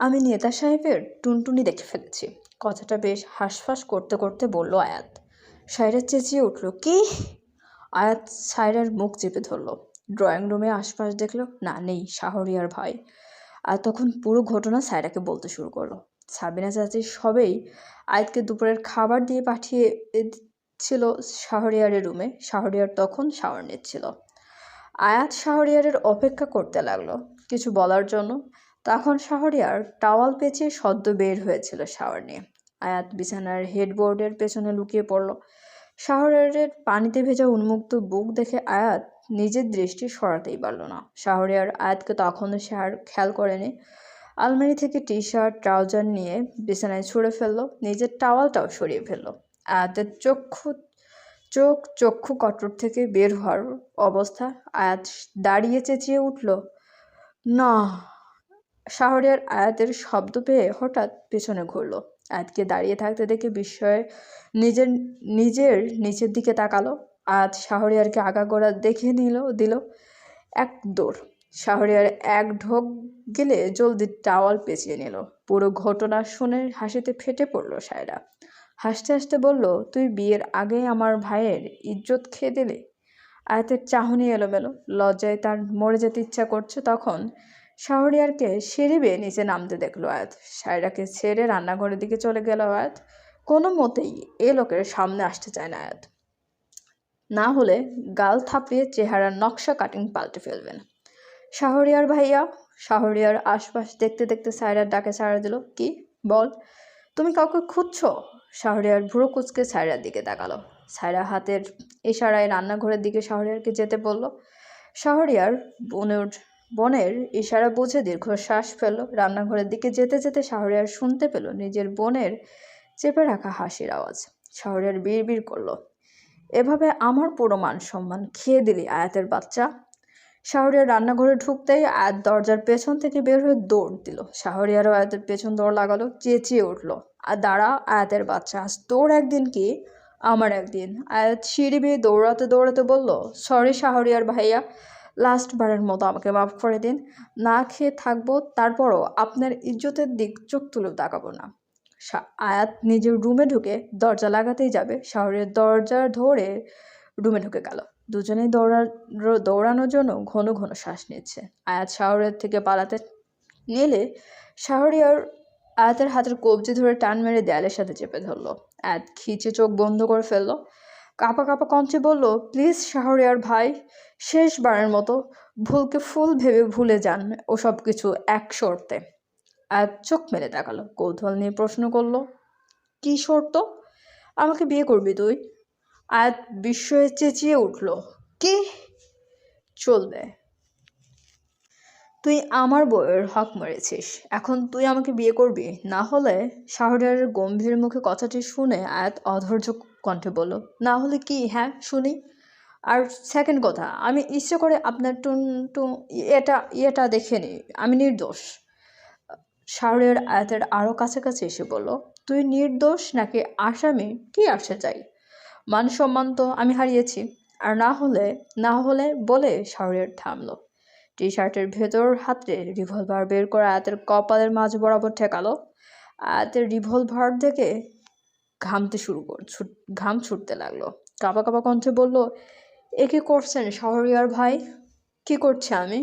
আমি নেতা সাহেবের টুনটুনি দেখে ফেলেছি। কথাটা বেশ হাঁসফাঁস করতে করতে বলল আয়াত। সায়রা চেঁচিয়ে উঠল, কি? আয়াত সায়রার মুখ চেপে ধরলো। ড্রয়িং রুমে আশপাশ দেখল, না, নেই, শাহরিয়ার ভাই। আর তখন পুরো ঘটনা সায়রাকে বলতে শুরু করল। সাবিনা চাচি সবেই আয়াতকে দুপুরের খাবার দিয়ে পাঠিয়ে ছিল শাহরিয়ারের রুমে। শাহরিয়ার তখন শাওয়ার নিচ্ছিল। আয়াত শাহরিয়ারের অপেক্ষা করতে লাগল। কিছু বলার জন্য তখন শাহরিয়ার টাওয়াল পেঁচিয়ে সদ্য বের হয়েছিল শাওয়ার নিয়ে। আয়াত বিছানার হেডবোর্ডের পেছনে লুকিয়ে পড়ল। শাহরিয়ারের পানিতে ভেজা উন্মুক্ত বুক দেখে আয়াত নিজের দৃষ্টি সরাতেই পারল না। শাহরিয়ার আয়াতকে তখনও সে আর খেয়াল করেনি। আলমারি থেকে টি শার্ট ট্রাউজার নিয়ে বিছানায় ছুঁড়ে ফেলল, নিজের টাওয়ালটাও সরিয়ে ফেলল। আয়াতের চক্ষু, চোখ, চক্ষু কটর থেকে বের হওয়ার অবস্থা। আয়াত দাঁড়িয়ে চেঁচিয়ে উঠল, না। শাহরিয়ার আয়াতের শব্দ পেয়ে হঠাৎ পেছনে ঘুরল। আয়াতকে দাঁড়িয়ে থাকতে দেখে বিস্ময়ে নিজের নিজের নিচের দিকে তাকালো। আয়াত শাহরিয়ারকে আগাগোড়া দেখে নিল, দিল, এক দৌড়। শাহরিয়ার এক ঢোক গেলে জলদি টাওয়াল পেঁচিয়ে নিল। পুরো ঘটনা শুনে হাসিতে ফেটে পড়ল সায়রা। হাসতে হাসতে বলল, তুই বিয়ের আগে আমার ভাইয়ের ইজ্জত খেয়ে দিলে? আয়াতের চাহনি এলোমেলো। লজ্জায় তার মরে যেতে ইচ্ছা করছে, তখন শাহরিয়ারকে সিঁড়ি বেয়ে নিচে নামতে দেখল আয়াত। সায়রাকে ছেড়ে রান্নাঘরের দিকে চলে গেল আয়াত। কোনো মতেই এ লোকের সামনে আসতে চায় না আয়াত। না হলে গাল থাপিয়ে চেহারার নকশা কাটিং পাল্টে ফেলবেন। শাহরিয়ার ভাইয়া, শাহরিয়ার আশপাশ দেখতে দেখতে সায়রার ডাকে সাড়া দিল, কি? বল। তুমি কাউকে খুঁজছো? শাহরিয়ার ভুরো কুচকে সায়রার দিকে তাকালো। সায়রা হাতের ইশারায় রান্নাঘরের দিকে শাহরিয়ারকে যেতে বলল। শাহরিয়ার বোনের বোনের ইশারা বুঝে দীর্ঘশ্বাস ফেলল। রান্নাঘরের দিকে যেতে যেতে শাহরিয়ার শুনতে পেল নিজের বোনের চেপে রাখা হাসির আওয়াজ। শাহরিয়ার বিড় বিড় করল, এভাবে আমার পুরো মান সম্মান খেয়ে দিলি, আয়াতের বাচ্চা? শাহরিয়ার রান্নাঘরে ঢুকতেই আয়াত দরজার পেছন থেকে বের হয়ে দৌড় দিল। শাহরিয়ারও আয়াতের পেছন দৌড় লাগালো, চেঁচিয়ে উঠল, আর দাঁড়া, আয়াতের বাচ্চা, আজ তোর একদিন কি? আমার একদিন। আয়াত সিঁড়ি বেয়ে দৌড়াতে দৌড়াতে বলল, সরি শাহরিয়ার ভাইয়া লাস্ট বারের মতো আমাকে মাফ করে দিন। না খেয়ে থাকব, তারপরও আপনার ইজ্জতের দিক চোখ তুলেও তাকাবো না। আয়াত নিজের রুমে ঢুকে দরজা লাগাতেই যাবে। শহরের দরজা ধরে রুমে ঢুকে গেল। দুজনেই দৌড়া দৌড়ানোর জন্য ঘন ঘন শ্বাস নিচ্ছে। আয়াত শাহরের থেকে পালাতে নিলে শাহরিয়ার আয়াতের হাতের কবজি ধরে টান মেরে দেয়ালের সাথে চেপে ধরলো। আয়াত খিচে চোখ বন্ধ করে ফেলল। কাপা কাঁপা কঞ্চে বলল, প্লিজ শাহরিয়ার ভাই, শেষবারের মতো ভুলকে ফুল ভেবে ভুলে যান ও সব কিছু এক শর্তে। আর চোখ মেলে তাকালো, কৌতূহল নিয়ে প্রশ্ন করল, কি শর্ত? আমাকে বিয়ে করবি তুই? আয়াত বিস্ময়ে চেঁচিয়ে উঠল, কি? চলবে। তুই আমার বউয়ের হক মেরেছিস। এখন তুই আমাকে বিয়ে করবি? না হলে শাহরিয়ারের গম্ভীর মুখে কথাটি শুনে আয়াত অধৈর্য কণ্ঠে বলল, না হলে কি? হ্যাঁ শুনি। আর সেকেন্ড কথা, আমি ইচ্ছে করে আপনার টুন টু এটা ইয়েটা দেখে নিই। আমি নির্দোষ। শাহরিয়ার আয়াতের আরও কাছাকাছি এসে বলল, তুই নির্দোষ নাকি আসামি? কি আসে চাই? মান সম্মান তো আমি হারিয়েছি। আর না হলে না হলে বলে শাহরিয়ার থামলো। টি শার্টের ভেতর হাতে রিভলভার বের করে আয়াতের কপালের মাঝ বরাবর ঠেকালো। আয়াতের রিভলভার দেখে ঘামতে শুরু কর ঘাম ছুটতে লাগল। কাপা কাপা কণ্ঠে বলল, এ কী করছেন শহরিয়ার ভাই? কি করছে আমি?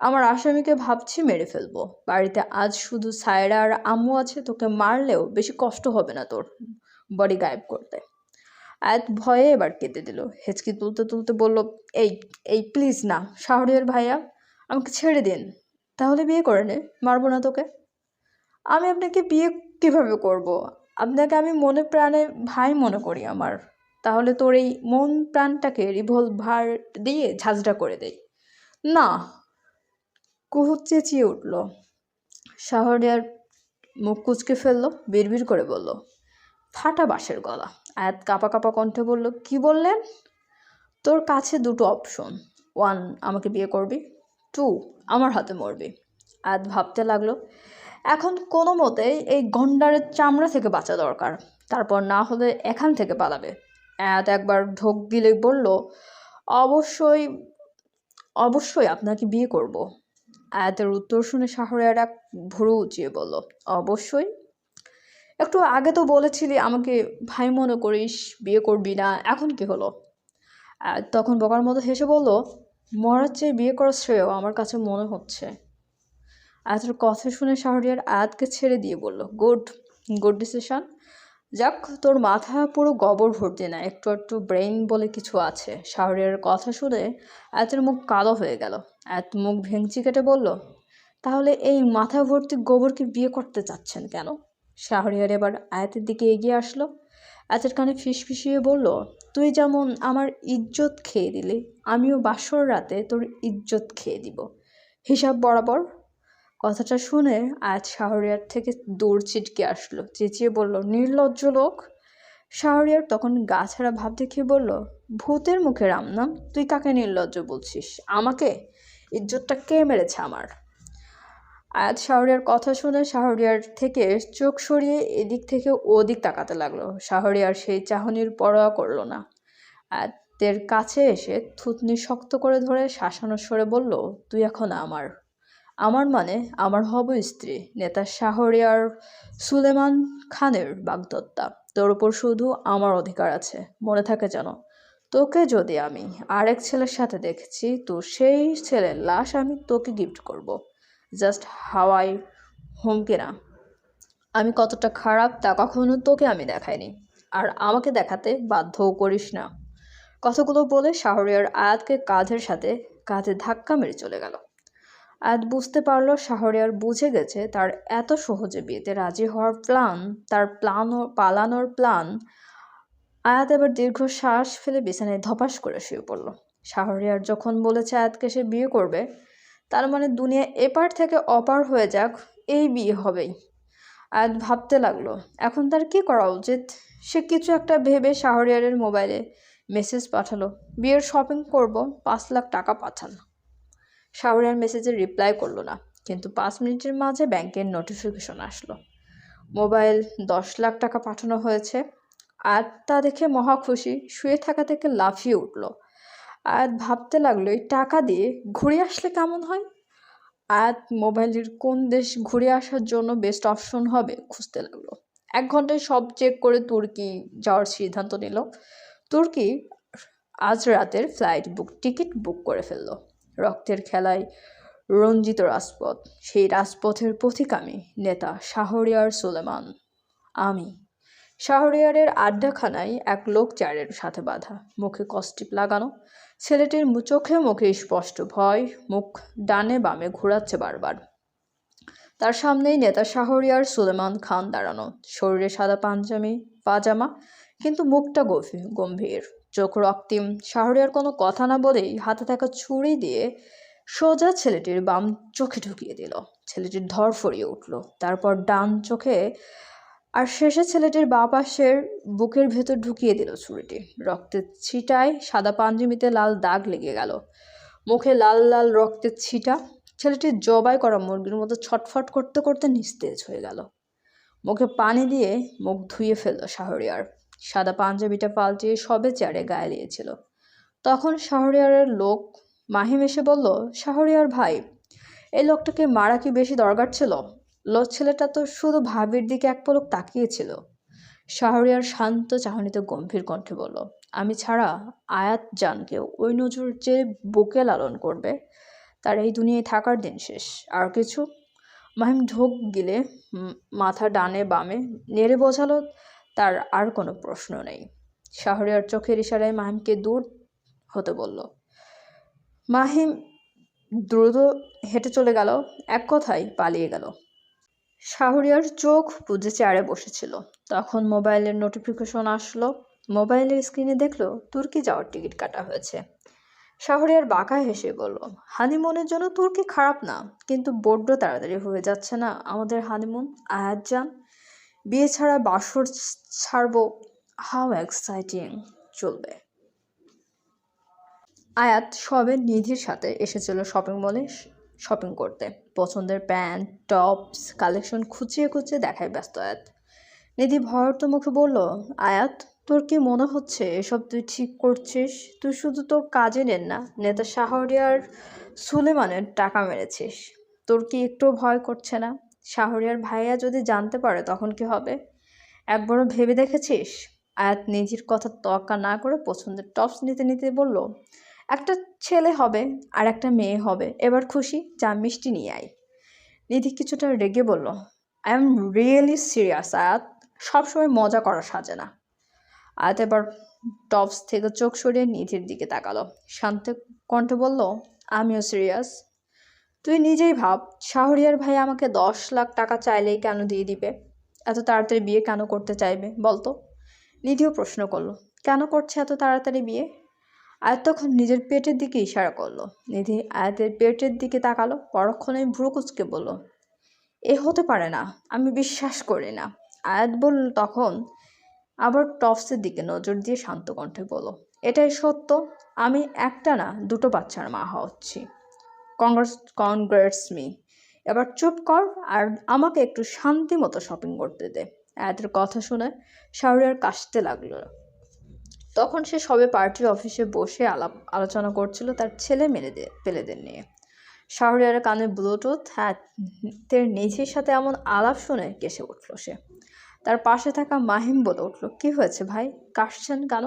আমার আসামিকে ভাবছি মেরে ফেলব। বাড়িতে আজ শুধু সায়রা আর আম্মু আছে, তোকে মারলেও বেশি কষ্ট হবে না তোর বডি গায়েব করতে। আয়াত ভয়ে এবার কেঁদে দিল। হেঁচকি তুলতে তুলতে বলল, এই এই প্লিজ না, শাহরিয়ার ভাইয়া আমাকে ছেড়ে দিন। তাহলে বিয়ে করে নে, মারবো না তোকে। আমি আপনাকে বিয়ে কীভাবে করব। আপনাকে আমি মনে প্রাণে ভাই মনে করি আমার। তাহলে তোর এই মন প্রাণটাকে রিভলভার দিয়ে ঝাঁঝরা করে দেই। না কুহু চেঁচিয়ে উঠল। শাহরিয়ার মুখ কুচকে ফেলল, বিড়বিড় করে বলল, ফাটা বাঁশের গলা। আয়াত কাপা কাপা কণ্ঠে বলল, কি বললেন? তোর কাছে দুটো অপশন ওয়ান আমাকে বিয়ে করবি। টু আমার হাতে মরবি। আয়াত ভাবতে লাগল, এখন কোনো মতে এই গন্ডারের চামড়া থেকে বাঁচা দরকার, তারপর না হলে এখান থেকে পালাবে। আয়াত একবার ঢোক দিলে বলল, অবশ্যই অবশ্যই আপনাকে বিয়ে করব। আয়াতের উত্তর শুনে শাহরিয়ার এক ভুরু উঁচিয়ে বলল, অবশ্যই। একটু আগে তো বলেছিলি আমাকে, ভাই, মনে করিস, বিয়ে করবি না, এখন কি হলো? তখন বকার মতো হেসে বলল মরার চেয়ে বিয়ে করা শ্রেয় আমার কাছে মনে হচ্ছে। আয়াতের কথা শুনে শাহরিয়ার আয়াতকে ছেড়ে দিয়ে বলল, গুড গুড ডিসিশন। যাক, তোর মাথা পুরো গোবর ভর্তি না, একটু একটু ব্রেইন বলে কিছু আছে। শাহরিয়ার কথা শুনে আয়াতের মুখ কালো হয়ে গেল। আয়াত মুখ ভেঙচি কেটে বলল, তাহলে এই মাথা ভর্তি গোবরকে বিয়ে করতে চাচ্ছেন কেন? শাহরিয়ার এবার আয়াতের দিকে এগিয়ে আসলো। আয়াতের কানে ফিসফিসিয়ে বলল, তুই যেমন আমার ইজ্জত খেয়ে দিলি, আমিও বাসর রাতে তোর ইজ্জত খেয়ে দিব। হিসাব বরাবর? কথাটা শুনে আজ শাহরিয়ার থেকে দৌড় ছিটকে আসলো, চেঁচিয়ে বলল, নির্লজ্জ লোক? শাহরিয়ার তখন গা ছাড়া ভাব দেখিয়ে বলল, ভূতের মুখে রাম নাম তুই কাকে নির্লজ্জ বলছিস? আমাকে? ইজ্জতটা কে মেরেছে আমার? আয়াত শাহরিয়ার কথা শুনে শাহরিয়ার থেকে চোখ সরিয়ে এদিক থেকে ওদিক তাকাতে লাগল। শাহরিয়ার সেই চাহনির পরোয়া করল না। আয়াতের কাছে এসে থুতনি শক্ত করে ধরে শাসানো সরে বলল, তুই এখন আমার। আমার মানে আমার হব স্ত্রী। নেতা শাহরিয়ার সুলেমান খানের বাগদত্তা। তোর উপর শুধু আমার অধিকার আছে। মনে থাকে যেন। তোকে যদি আমি আরেক ছেলের সাথে দেখেছি তো সেই ছেলের লাশ আমি তোকে গিফট করব। জাস্ট হাওয়াই হুমকি না আমি কতটা খারাপ তা কখনো তোকে আমি দেখাইনি। আর আমাকে দেখাতে বাধ্যও করিস না। কথাগুলো বলে শাহরিয়ার আয়াতকে কাঁধের সাথে কাঁধে ধাক্কা মেরে চলে গেল। আয়াত বুঝতে পারল শাহরিয়ার বুঝে গেছে তার এত সহজে বিয়েতে রাজি হওয়ার প্ল্যান, তার প্ল্যান পালানোর প্ল্যান। আয়াত এবার দীর্ঘ শ্বাস ফেলে বিছানায় ধপাস করে শুয়ে পড়ল। শাহরিয়ার যখন বলেছে আয়াতকে সে বিয়ে করবে তার মানে দুনিয়া এপার থেকে অপার হয়ে যাক, এই বিয়ে হবেই। আয়াত ভাবতে লাগল, এখন তার কি করা উচিত? সে কিছু একটা ভেবে শাহরিয়ারের মোবাইলে মেসেজ পাঠালো, বিয়ের শপিং করব, পাঁচ লাখ টাকা পাঠান। শাহরিয়ার মেসেজে রিপ্লাই করল না, কিন্তু পাঁচ মিনিটের মাঝে ব্যাংকের নোটিফিকেশন আসলো। মোবাইল দশ লাখ টাকা পাঠানো হয়েছে, আর তা দেখে মহা খুশি, শুয়ে থাকা থেকে লাফিয়ে উঠল। আয়াত ভাবতে লাগল, এই টাকা দিয়ে ঘুরে আসলে কেমন হয়? আয়াত মোবাইলের কোন দেশ ঘুরে আসার জন্য বেস্ট অপশন হবে খুঁজতে লাগল। এক ঘন্টায় সব চেক করে তুর্কি যাওয়ার সিদ্ধান্ত নিল। তুর্কি আজ রাতের ফ্লাইট বুক টিকিট বুক করে ফেলল। রক্তের খেলায় রঞ্জিত রাজপথ, সেই রাজপথের পথিকামী নেতা শাহরিয়ার সুলেমান। আমি শাহরিয়ারের আড্ডাখানায় এক লোক চারের সাথে বাঁধা। মুখে কস্টিপ লাগানো। ছেলেটির চোখে মুখে স্পষ্ট ভয়। মুখ ডানে বামে ঘোরাচ্ছে বারবার। তার সামনেই নেতা শাহরিয়ার সুলেমান খান দাঁড়ানো। শরীরে সাদা পাঞ্জামি, পাজামা, কিন্তু মুখটা গম্ভীর। চোখ রক্তিম। শাহরিয়ার কোনো কথা না বলেই হাতে থাকা ছুরি দিয়ে সোজা ছেলেটির বাম চোখে ঢুকিয়ে দিল। ছেলেটির ধর ফরিয়ে উঠল। তারপর ডান চোখে আর শেষে ছেলেটির বা পাশের বুকের ভেতর ঢুকিয়ে দিল ছুরিটি। রক্তের ছিটায় সাদা পাঞ্জামিতে লাল দাগ লেগে গেল। মুখে লাল লাল রক্তের ছিটা। ছেলেটির জবাই করা মুরগির মতো ছটফট করতে করতে নিস্তেজ হয়ে গেল। মুখে পানি দিয়ে মুখ ধুয়ে ফেলল শাহরিয়ার। সাদা পাঞ্জাবিটা পাল্টিয়ে সবে চেয়ারে গায়ে লিয়েছিল তখন শাহরিয়ারের লোক মাহিম এসে বলল, শাহরিয়ার ভাই, এই লোকটাকে মারা কি বেশি দরকার ছিল? লোক ছেলেটা তো শুধু ভাবির দিকে এক পলক তাকিয়েছিল। শাহরিয়ার শান্ত চাহনিতে গম্ভীর কণ্ঠে বলল, আমি ছাড়া আয়াত জানকে ওই নজর যে বুকে লালন করবে, তার এই দুনিয়ায় থাকার দিন শেষ। আর কিছু? মাহিম ঢোক গিলে মাথা ডানে বামে নেড়ে বোঝালো, তার আর কোনো প্রশ্ন নেই। শাহরিয়ার চোখের ইশারায় মাহিমকে দূর হতে বলল, মাহিম দ্রুত হেঁটে চলে গেল, এক কথায় পালিয়ে গেল। শাহরিয়ার চোখ বুঝে চেয়ারে বসেছিল। তখন মোবাইলের নোটিফিকেশন আসলো। মোবাইলের স্ক্রিনে দেখল তুর্কি যাওয়ার টিকিট কাটা হয়েছে। শাহরিয়ার বাঁকা হেসে বলল, হানিমুনের জন্য তুর্কি খারাপ না, কিন্তু বড্ড তাড়াতাড়ি হয়ে যাচ্ছে না আমাদের হানিমুন, আয়াত যান বিয়ে ছাড়া বাসর ছাড়বো। হাউ এক্সাইটিং চলবে। আয়াত সবে নিধির সাথে এসেছিল শপিং মলে শপিং করতে। পছন্দের প্যান্ট, টপস কালেকশন খুঁচিয়ে খুঁচিয়ে দেখায় ব্যস্ত আয়াত। নিধি ভয়র্ত মুখে বলল, আয়াত, তোর কি মনে হচ্ছে এসব তুই ঠিক করছিস? তুই শুধু তোর কাজে নেন না, নেতা শাহরিয়ার সুলেমানের টাকা মেরেছিস। তোর কি একটু ভয় করছে না? শাহরিয়ার ভাইয়া যদি জানতে পারে তখন কি হবে? একবারও ভেবে দেখেছিস? আয়াত নিজের কথা তোয়াক্কা না করে পছন্দের টপস নিতে নিতে বলল একটা ছেলে হবে আর একটা মেয়ে হবে। এবার খুশি, যা মিষ্টি নিয়ে আয়। নিধি কিছুটা রেগে বলল আই এম রিয়েলি সিরিয়াস আয়াত। সবসময় মজা করা সাজে না। আয়াত এবার টপস থেকে চোখ সরিয়ে নিধির দিকে তাকালো। শান্ত কণ্ঠে বলল, আমিও সিরিয়াস তুই নিজেই ভাব, শাহরিয়ার ভাই আমাকে দশ লাখ টাকা চাইলেই কেন দিয়ে দিবে? এত তাড়াতাড়ি বিয়ে কেন করতে চাইবে বলতো? নিধিও প্রশ্ন করল, কেন করছে এত তাড়াতাড়ি বিয়ে? আয়াত তখন নিজের পেটের দিকে ইশারা করল। নিধি আয়াতের পেটের দিকে তাকালো, পরক্ষণে ভ্রু কুচকে বলল, এ হতে পারে না, আমি বিশ্বাস করি না। আয়াত বলল তখন, আবার টপসের দিকে নজর দিয়ে শান্ত কণ্ঠে বলো এটাই সত্য, আমি একটা না, দুটো বাচ্চার মা হচ্ছি কংগ্রেস কংগ্রেস মি, এবার চুপ কর আর আমাকে একটু শান্তি মতো শপিং করতে দে। আয়াতের কথা শুনে শাহরিয়ার কাশতে লাগল। তখন সে সবে পার্টির অফিসে বসে আলাপ, আলোচনা করছিল তার ছেলে মেয়েদের পেলেদের নিয়ে। শাহরিয়ারের কানে ব্লুটুথ হ্যাঁ নিজের সাথে এমন আলাপ শুনে কেসে উঠল সে। তার পাশে থাকা মাহিম বলে উঠল, কি হয়েছে ভাই? কাশছেন কেন?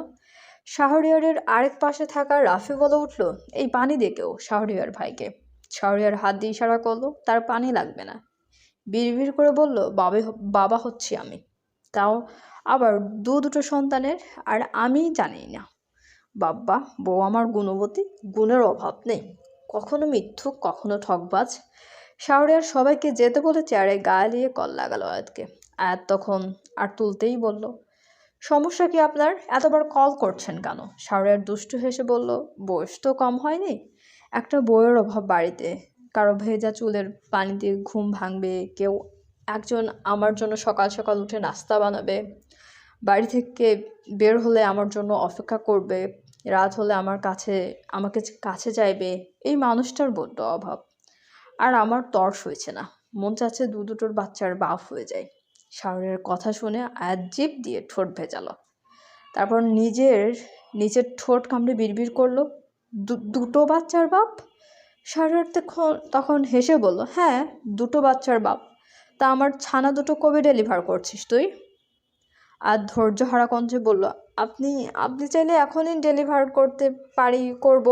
শাহরিয়ারের আরেক পাশে থাকা রাফি বলে উঠল, এই পানি দেখেও শাহরিয়ার ভাইকে। শাহরিয়ার হাত দিয়ে ইশারা করল, তার পানি লাগবে না। বিড়বিড় করে বলল, বাবে, বাবা হচ্ছি আমি। তাও আবার দু দুটো সন্তানের আর আমি জানি না। বাব্বা, বউ আমার গুণবতী, গুণের অভাব নেই। কখনো মিথ্যুক কখনো ঠকবাজ। শাহরিয়ার সবাইকে যেতে বলে চেয়ারে গায়ে কল লাগালো আয়াতকে। আয়াত তখন আর তুলতেই বলল, সমস্যা কি আপনার? এতবার কল করছেন কেন? শাহরিয়ার দুষ্টু হেসে বলল, বয়স তো কম হয়নি। একটা বইয়ের অভাব বাড়িতে। কারও ভেজা চুলের পানি দিয়ে ঘুম ভাঙবে, কেউ একজন আমার জন্য সকাল সকাল উঠে নাস্তা বানাবে, বাড়ি থেকে বের হলে আমার জন্য অপেক্ষা করবে, রাত হলে আমার কাছে, আমাকে কাছে চাইবে এই মানুষটার বড্ড অভাব। আর আমার তর্স হয়েছে না, মন চাচ্ছে দু দুটোর বাচ্চার বাপ হয়ে যায় শাহরের কথা শুনে আয়াত জিপ দিয়ে ঠোঁট ভেজালো। তারপর নিজের নিজের ঠোঁট কামড়ে বিড়বিড় করল দুটো বাচ্চার বাপ? শাহরের তখন তখন হেসে বলল হ্যাঁ দুটো বাচ্চার বাপ। তা আমার ছানা দুটো কবে ডেলিভার করছিস তুই? আর ধৈর্য হারা কণ্ঠে বলল, আপনি আপনি চাইলে এখনই ডেলিভার করতে পারি, করব।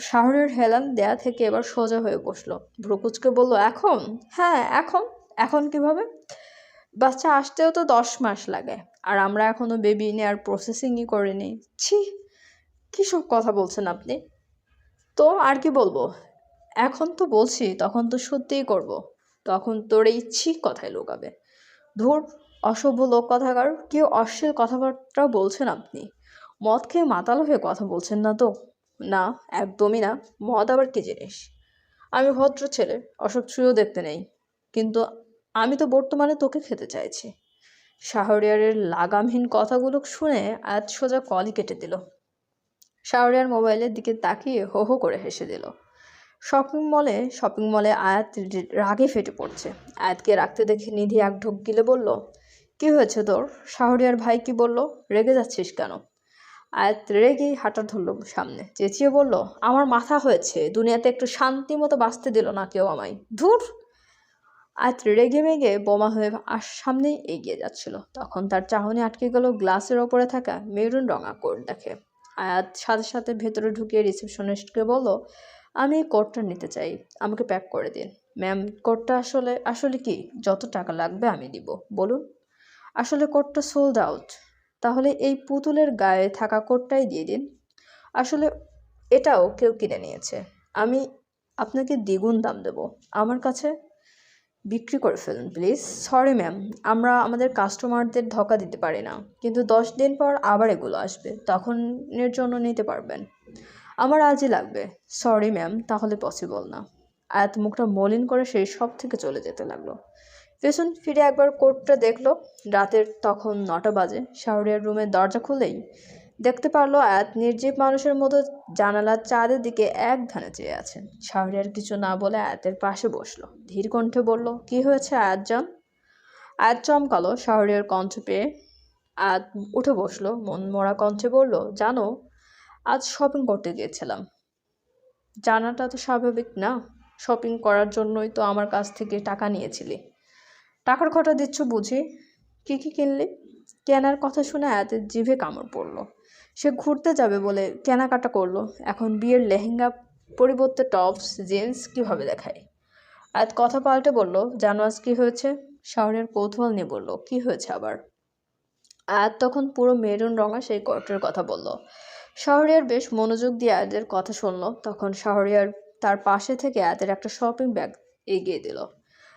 শাহরের হেলান দেয়া থেকে এবার সোজা হয়ে বসল। ভ্রুকুচকে বলল, এখন? হ্যাঁ এখন। এখন কীভাবে? বাচ্চা আসতেও তো দশ মাস লাগে, আর আমরা এখনও বেবি নেওয়ার প্রসেসিংই করিনি। ছি, কী সব কথা বলছেন আপনি? তো আর কি বলব? এখন তো বলছি, তখন তো সত্যিই করব। তখন তোর এই ছি কথায় লোকাবে। ধুর, অসভ্য লোক কথাকার, কেউ অশ্লীল কথাবার্তা বলছেন আপনি। মদ খেয়ে মাতাল হয়ে কথা বলছেন না তো? না, একদমই না। মদ আবার কি জিনিস? আমি ভদ্র ছেলে অসব ছুঁয়েও দেখতে নেই। কিন্তু আমি তো বর্তমানে তোকে খেতে চাইছি। শাহরিয়ারের লাগামহীন কথাগুলো শুনে আজ সোজা কলই কেটে দিল। শাহরিয়ার মোবাইলের দিকে তাকিয়ে হো হো করে হেসে দিল। শপিং মলে শপিং মলে আয়াত রাগে ফেটে পড়ছে। আয়াতকে রাখতে দেখে নিধি এক ঢোক গিলে বলল, কি হয়েছে তোর? শাহরিয়ার ভাই কি বলল? রেগে যাচ্ছিস কেন? আয়াত রেগেই হাঁটা ধরল সামনে। চেঁচিয়ে বলল, আমার মাথা হয়েছে। দুনিয়াতে একটু শান্তি মতো বাঁচতে দিল না কেউ আমায়। ধুর! আয়াত রেগে মেগে বোমা হয়ে আর সামনেই এগিয়ে যাচ্ছিল। তখন তার চাহনি আটকে গেল গ্লাসের ওপরে থাকা মেরুন রঙা কোট দেখে। আয়াত সাথে সাথে ভেতরে ঢুকিয়ে রিসেপশনিস্টকে বলল আমি এই কোটটা নিতে চাই। আমাকে প্যাক করে দিন। ম্যাম, কোটটা আসলে আসলে কি? যত টাকা লাগবে আমি দিব বলুন। আসলে কোটটা সোল্ড আউট তাহলে এই পুতুলের গায়ে থাকা কোটটাই দিয়ে দিন। আসলে এটাও কেউ কিনে নিয়েছে। আমি আপনাকে দ্বিগুণ দাম দেব। আমার কাছে বিক্রি করে ফেলুন, প্লিজ। Sorry, ma'am. আমরা আমাদের কাস্টমারদের ধোকা দিতে পারি না। কিন্তু দশ দিন পর আবার এগুলো আসবে। তখনের জন্য নিতে পারবেন। আমার আজই লাগবে। সরি ম্যাম তাহলে পসিবল না। আয়াত মুখটা মলিন করে সেই সব থেকে চলে যেতে লাগল। পেছন ফিরে একবার কোর্টটা দেখল। রাতের তখন নটা বাজে। শাহরিয়ার রুমের দরজা খুলেই দেখতে পারল আয়াত নির্জীব মানুষের মতো জানালার চাঁদের দিকে এক ধানে চেয়ে আছেন। শাহরিয়ার কিছু না বলে আয়াতের পাশে বসল। ধীর কণ্ঠে বলল, কি হয়েছে আয়াতজান আয়াত চমকালো শাহরিয়ার কণ্ঠ পেয়ে আয়াত উঠে বসল। মন মরা কণ্ঠে বলল, জানো আজ শপিং করতে গিয়েছিলাম। জানাটা তো স্বাভাবিক না শপিং করার জন্যই তো আমার কাছ থেকে টাকা নিয়েছিলি। টাকার খটা দিচ্ছ বুঝি? কী কী কিনলি? কেনার কথা শুনে আয়াতের জিভে কামড় পড়ল। সে ঘুরতে যাবে বলে কেনাকাটা করল। এখন বিয়ের লেহেঙ্গা পরিবর্তে টপস, জিন্স কীভাবে দেখায়? আয়াত কথা পাল্টে বলল, জানো আজ কী হয়েছে? শহরের কৌতূহল নিয়ে বলল, কী হয়েছে আবার? আয়াত তখন পুরো মেরুন রঙা সেই কোর্টের কথা বলল। শহরিয়ার বেশ মনোযোগ দিয়ে আয়াতের কথা শুনলো। তখন শাহরিয়ার তার পাশে থেকে আয়াতের একটা শপিং ব্যাগ এগিয়ে দিল।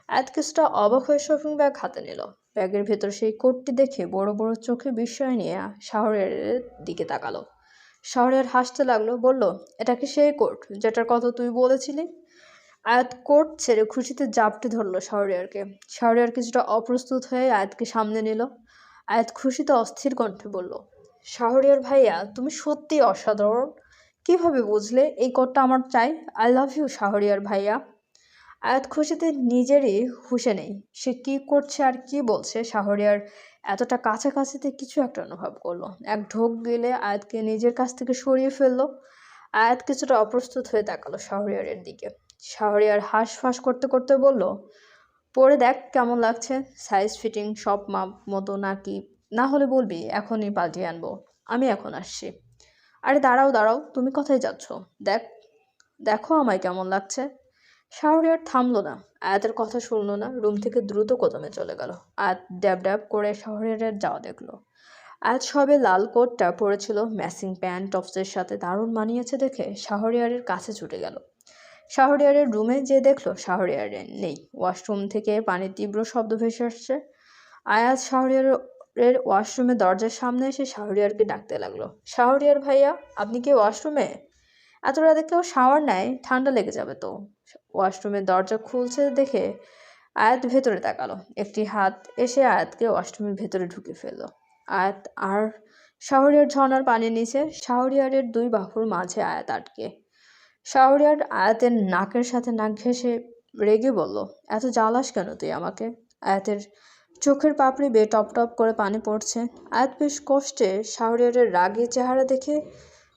আয়াত কিছুটা অবাক হয়ে শপিং ব্যাগ হাতে নিল। ব্যাগের ভেতর সেই কোটটি দেখে বড় বড় চোখে বিস্ময় নিয়ে শাহরিয়ারের দিকে তাকালো। শাহরিয়ার হাসতে লাগল, বলল, এটা কি সেই কোট যেটার কথা তুই বলেছিলি? আয়াত কোট ছেড়ে খুশিতে জাপটে ধরলো শাহরিয়ারকে। শাহরিয়ার কিছুটা অপ্রস্তুত হয়ে আয়াতকে সামনে নিল। আয়াত খুশিতে অস্থির কণ্ঠে বলল শাহরিয়ার ভাইয়া, তুমি সত্যি অসাধারণ। কীভাবে বুঝলে? এই কোটটা আমার চাই। আই লাভ ইউ শাহরিয়ার ভাইয়া। আয়াত খুশিতে নিজেরই হুশে নেই। সে কি করছে আর কি বলছে? শাহরিয়ার এতটা কাছাকাছিতে কিছু একটা অনুভব করল। এক ঢোক গেলে আয়াতকে নিজের কাছ থেকে সরিয়ে ফেলল। আয়াত কিছুটা অপ্রস্তুত হয়ে তাকালো শাহরিয়ারের দিকে। শাহরিয়ার হাঁস ফাঁস করতে করতে বলল পরে দেখ কেমন লাগছে। সাইজ ফিটিং সব মাপ মতো নাকি না হলে বলবি, এখনই পাল্টিয়ে আনব। আমি এখন আসছি। আরে দাঁড়াও দাঁড়াও, তুমি কোথায় যাচ্ছ? দেখ, দেখো আমায় কেমন লাগছে। শাহরিয়ার থামলো না। আয়াতের কথা শুনলো না, রুম থেকে দ্রুত কদমে চলে গেল। আয়াত ড্যাব ড্যাব করে শাহরিয়ারের যাওয়া দেখল। আয়াত সবে লাল কোটটা পরেছিল ম্যাসিং প্যান্ট, টপসের সাথে দারুণ মানিয়েছে দেখে শাহরিয়ারের কাছে ছুটে গেল। শাহরিয়ারের রুমে যে দেখল শাহরিয়ারের নেই। ওয়াশরুম থেকে পানির তীব্র শব্দ ভেসে আসছে। আয়াত শাহরিয়ারের ওয়াশরুমে দরজার সামনে এসে শাহরিয়ারকে ডাকতে লাগল। শাহরিয়ার ভাইয়া, আপনি কি ওয়াশরুমে? এত রাতে কেউ শাওয়ার নেয়, ঠান্ডা লেগে যাবে তো। ওয়াশরুমের দরজা খুলছে দেখে আয়াত ভেতরে তাকালো। একটি হাত এসে আয়াতকে ওয়াশরুমের ভেতরে ঢুকে ফেলল। আয়াত আর শাহরিয়ার ঝর্নার পানি নিচে, শাহরিয়ারের দুই বাহুর মাঝে আয়াত আটকে। শাহরিয়ার আয়াতের নাকের সাথে নাক ঘেঁষে রেগে বলল, এত জ্বালাস কেন তুই আমাকে? আয়াতের চোখের পাপড়ি বেয়ে টপ টপ করে পানি পড়ছে। আয়াত বেশ কষ্টে শাহরিয়ারের রাগে চেহারা দেখে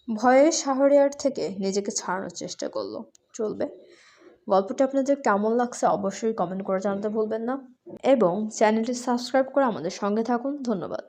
ভয়ে শাহরিয়ার থেকে নিজেকে ছাড়ানোর চেষ্টা করল। চলবে। গল্পটি আপনাদের কেমন লাগছে অবশ্যই কমেন্ট করে জানাতে ভুলবেন না। এবং চ্যানেলটি সাবস্ক্রাইব করে আমাদের সঙ্গে থাকুন। ধন্যবাদ।